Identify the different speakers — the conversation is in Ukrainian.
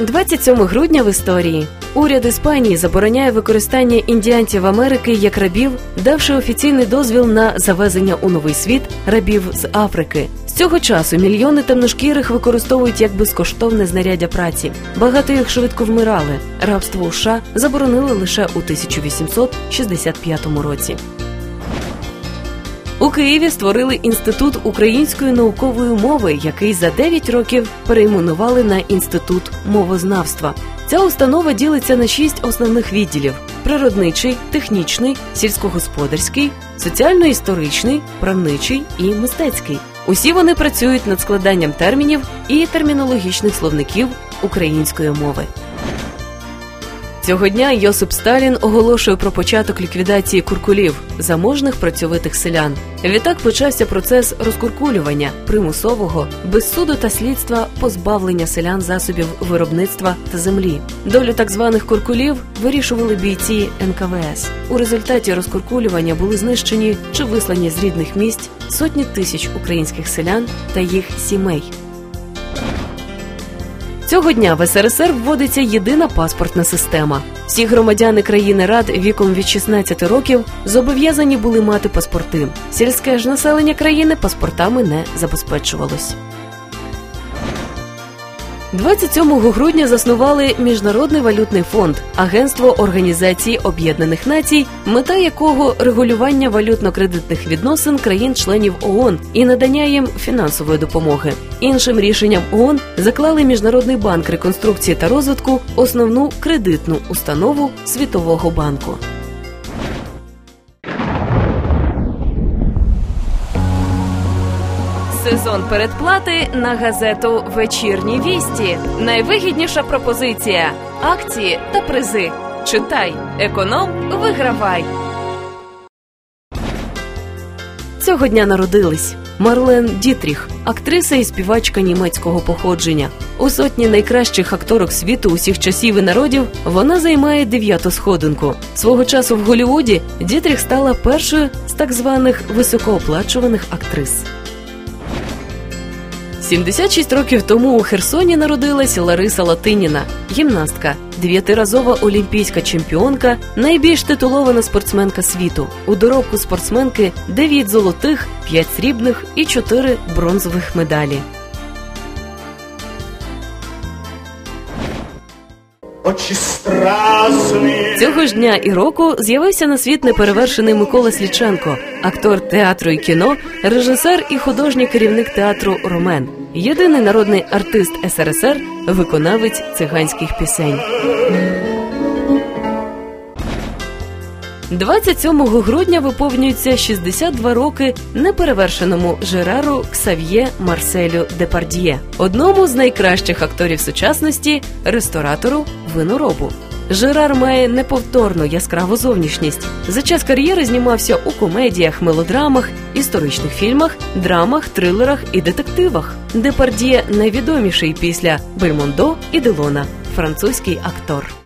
Speaker 1: 27 грудня в історії уряд Іспанії забороняє використання індіанців Америки як рабів, давши офіційний дозвіл на завезення у новий світ рабів з Африки. З цього часу мільйони темношкірих використовують як безкоштовне знаряддя праці. Багато їх швидко вмирали. Рабство у США заборонили лише у 1865 році. У Києві створили інститут української наукової мови, який за 9 років перейменували на інститут мовознавства. Ця установа ділиться на шість основних відділів: природничий, технічний, сільськогосподарський, соціально-історичний, правничий і мистецький. Усі вони працюють над складанням термінів і термінологічних словників української мови. Цього дня Йосип Сталін оголошує про початок ліквідації куркулів заможних працьовитих селян. Відтак почався процес розкуркулювання примусового без суду та слідства позбавлення селян засобів виробництва та землі. Долю так званих куркулів вирішували бійці НКВС. У результаті розкуркулювання були знищені чи вислані з рідних місць сотні тисяч українських селян та їх сімей. Цього дня в СРСР вводиться єдина паспортна система. Всі громадяни країни рад віком від 16 років зобов'язані були мати паспорти. Сільське ж населення країни паспортами не забезпечувалось. 27 грудня заснували Міжнародний валютний фонд, агентство Організації Об'єднаних Націй, мета якого регулювання валютно-кредитних відносин країн-членів ООН і надання їм фінансової допомоги. Іншим рішенням ООН заклали Міжнародний банк реконструкції та розвитку основну кредитну установу Світового банку. Сезон передплати на газету Вечірні вісті. Найвигідніша пропозиція: акції та призи. Читай, економ, вигравай. Цього дня народились Марлен Дітріх, актриса і співачка німецького походження. У сотні найкращих акторок світу усіх часів і народів вона займає дев'яту сходинку. Свого часу в Голлівуді Дітріх стала першою з так званих високооплачуваних актрис. 76 років тому у Херсоні народилась Лариса Латиніна, гімнастка, дев'ятиразова олімпійська чемпіонка, найбільш титулована спортсменка світу. У доробку спортсменки 9 золотих, 5 срібних і 4 бронзових медалі.
Speaker 2: Очі страсні.
Speaker 1: Цього ж дня і року з'явився на світ неперевершений Микола Сліченко, актор театру і кіно, режисер і художній керівник театру Ромен, єдиний народний артист СРСР, виконавець циганських пісень. 27 грудня виповнюється 62 роки неперевершеному Жерару Ксав'є Марселю Депард'є, одному з найкращих акторів сучасності, ресторатору, виноробу. Жерар має неповторну яскраву зовнішність. За час кар'єри знімався у комедіях, мелодрамах, історичних фільмах, драмах, трилерах і детективах. Депард'є найвідоміший після Бельмондо і Делона, французький актор.